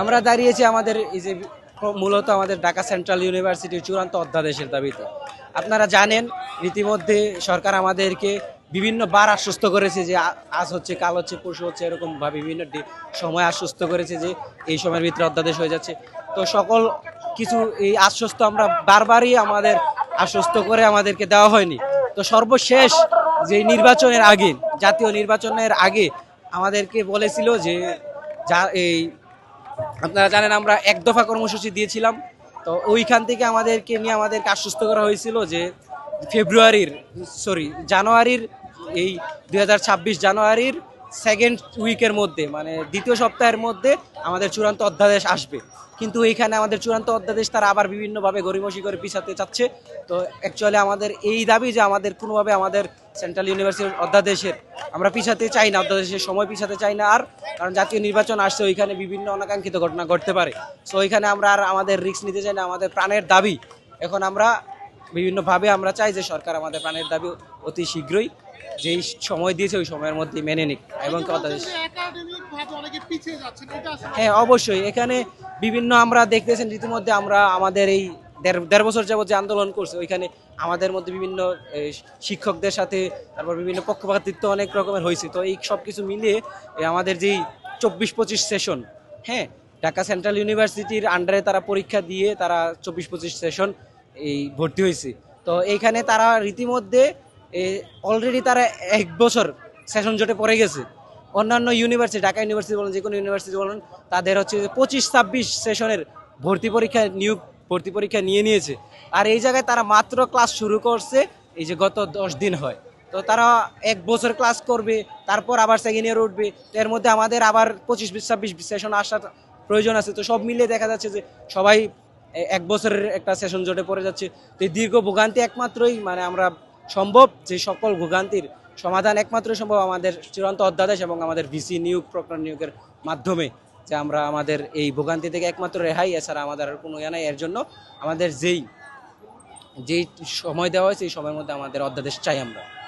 আমরা দাঁড়িয়েছি আমাদের এই যে মূলত আমাদের ঢাকা সেন্ট্রাল ইউনিভার্সিটির চূড়ান্ত অধ্যাদেশের দাবিতে। আপনারা জানেন, ইতিমধ্যে সরকার আমাদেরকে বিভিন্ন বার আশ্বস্ত করেছে যে আজ হচ্ছে, কাল হচ্ছে, পরশু হচ্ছে এরকম ভাবে বিভিন্ন সময় আশ্বস্ত করেছে যে এই সময়ের ভিতরে অধ্যাদেশ হয়ে যাচ্ছে। তো সকল কিছু এই আশ্বস্ত আমরা বারবারই আমাদের আশ্বস্ত করে আমাদেরকে দেওয়া হয়নি। তো সর্বশেষ যে নির্বাচনের আগে, জাতীয় নির্বাচনের আগে আমাদেরকে বলেছিল যে যা এই আপনারা জানেন আমরা এক দফা কর্মসূচি দিয়েছিলাম। তো ওইখান থেকে আমাদেরকে নিয়ে আমাদেরকে আশ্বস্ত করা হয়েছিল যে ফেব্রুয়ারির সরি জানুয়ারির এই দু হাজার ছাব্বিশ জানুয়ারির সেকেন্ড উইকের মধ্যে মানে দ্বিতীয় সপ্তাহের মধ্যে আমাদের চূড়ান্ত অধ্যাদেশ আসবে। কিন্তু এইখানে আমাদের চূড়ান্ত অধ্যাদেশ তারা আবার বিভিন্নভাবে গরিমসি করে পিছাতে চাচ্ছে। তো অ্যাকচুয়ালি আমাদের এই দাবি যে আমাদের কোনোভাবে আমাদের সেন্ট্রাল ইউনিভার্সিটির অধ্যাদেশের। আমরা পিছাতে চাই না অধ্যাদেশের সময় পিছাতে চাই না। আর কারণ জাতীয় নির্বাচন আসছে ওইখানে বিভিন্ন অনাকাঙ্ক্ষিত ঘটনা ঘটতে পারে। সো ওইখানে আমরা আর আমাদের রিস্ক নিতে চাই না আমাদের প্রাণের দাবি। এখন আমরা বিভিন্নভাবে আমরা চাই যে সরকার আমাদের প্রাণের দাবি অতি শীঘ্রই যেই সময় দিয়েছে ওই সময়ের মধ্যে মেনে নিক এবং এটা আসলে হ্যাঁ অবশ্যই। এখানে বিভিন্ন আমরা দেখতেছেন রীতিমধ্যে আমরা আমাদের এই দেড় দেড় বছর যাবত যে আন্দোলন করছে, ওইখানে আমাদের মধ্যে বিভিন্ন শিক্ষকদের সাথে, তারপর বিভিন্ন পক্ষপাতিত্ব অনেক রকমের হয়েছে। তো এই সব কিছু মিলিয়ে আমাদের যেই চব্বিশ পঁচিশ সেশন হ্যাঁ ঢাকা সেন্ট্রাল ইউনিভার্সিটির আন্ডারে তারা পরীক্ষা দিয়ে তারা চব্বিশ পঁচিশ সেশন এই ভর্তি হয়েছে। তো এইখানে তারা রীতিমধ্যে অলরেডি তারা এক বছর সেশন জোটে পড়ে গেছে। অন্যান্য ইউনিভার্সিটি ঢাকা ইউনিভার্সিটি বলেন যে কোনো ইউনিভার্সিটি বলেন, তাদের হচ্ছে পঁচিশ ছাব্বিশ সেশনের ভর্তি পরীক্ষা নিয়োগ ভর্তি পরীক্ষা নিয়ে নিয়েছে। আর এই জায়গায় তারা মাত্র ক্লাস শুরু করছে, এই যে গত দশ দিন হয়। তো তারা এক বছর ক্লাস করবে, তারপর আবার সেকেন্ড ইয়ার উঠবে। তো এর মধ্যে আমাদের আবার পঁচিশ বিশ, ছাব্বিশ সেশন আসার প্রয়োজন আছে। তো সব মিলিয়ে দেখা যাচ্ছে যে সবাই এক বছরের একটা সেশন জোটে পড়ে যাচ্ছে। তো এই দীর্ঘ ভোগান্তি একমাত্রই মানে আমরা সম্ভব, যে সকল ভোগান্তির সমাধান একমাত্র সম্ভব আমাদের চূড়ান্ত অধ্যাদেশ এবং আমাদের ভিসি নিয়োগ প্রক্রিয়া নিয়োগের মাধ্যমে। যে আমরা আমাদের এই ভোগান্তি থেকে একমাত্র রেহাই, এছাড়া আমাদের আর কোনো ইয়ে নাই। এর জন্য আমাদের যেই যেই সময় দেওয়া হয়েছে এই সময়ের মধ্যে আমাদের অধ্যাদেশ চাই আমরা।